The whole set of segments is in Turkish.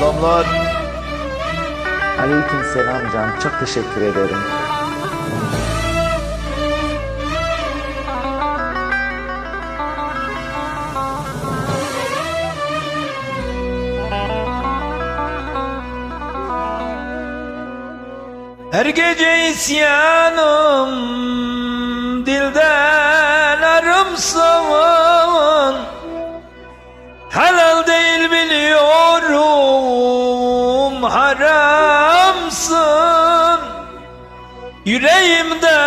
Selamlar. Aleyküm selam can. Çok teşekkür ederim. Her gece isyanım dilden arımsın Helal haramsın Yüreğimde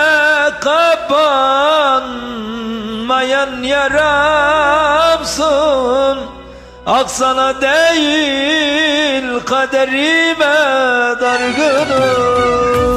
kapanmayan yaramsın. Aksana değil kaderime dargınım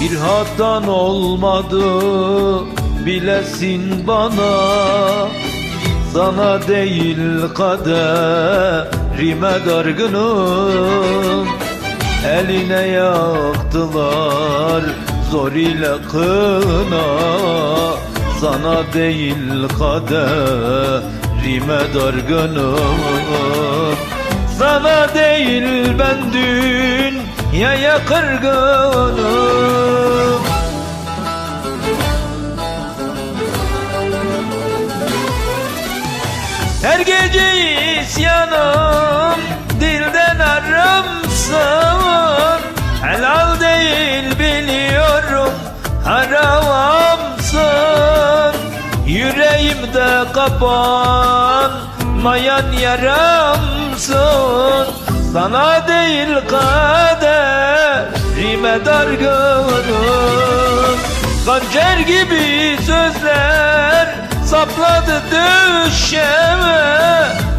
Bir hatan olmadı bilesin bana. Sana değil kaderime dargınım. Eline yaktılar zor ile kına. Sana değil kaderime dargınım. Sana değil ben dünyaya kırgınım. Her gece isyanım dilden aramsın Helal değil biliyorum haramsın. Yüreğimde kapanmayan yaramsın Sana değil kaderime dargınım Hançer gibi sözler sapladı düşeme.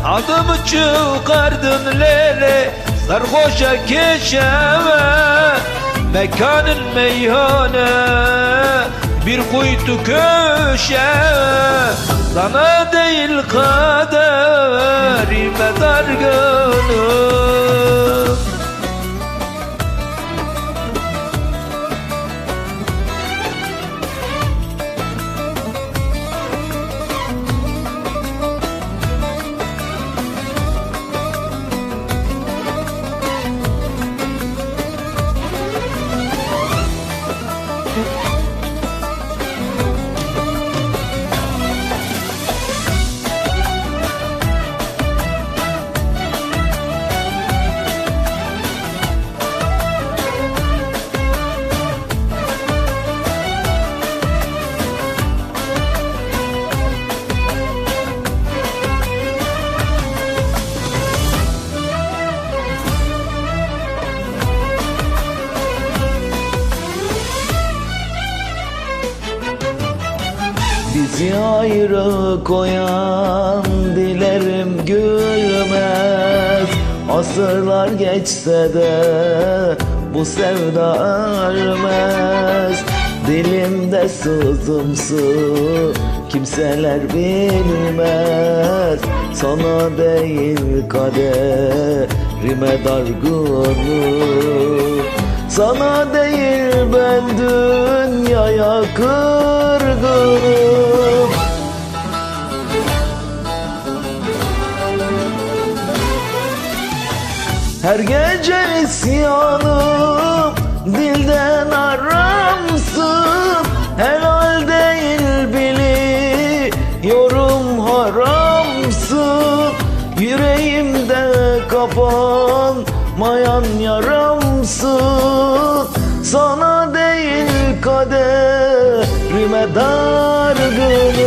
Adımı çıkardın lele sarhoşa keşeme Mekanın meyhane bir kuytu köşe. Sana değil kaderime dargınım Bizi ayrı koyan dilerim gülmez. Asırlar geçse de bu sevda ölmez Dilimde sızımsı kimseler bilmez. Sana değil kaderime dargınım Sana değil ben dünyaya kırgınım isyanım dilden aramsın Helal değil biliyorum haramsın Yüreğimde kapanmayan yaramsın Sana değil kaderime dargınım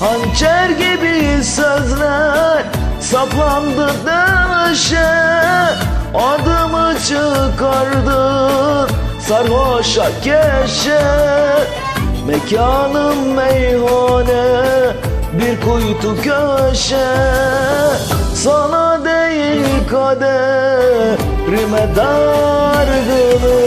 Hançer gibi sözler saplandı döşe Adımı çıkardın sarhoşa keşe Mekanım meyhane bir kuytu köşe. Sana değil kaderime dargınım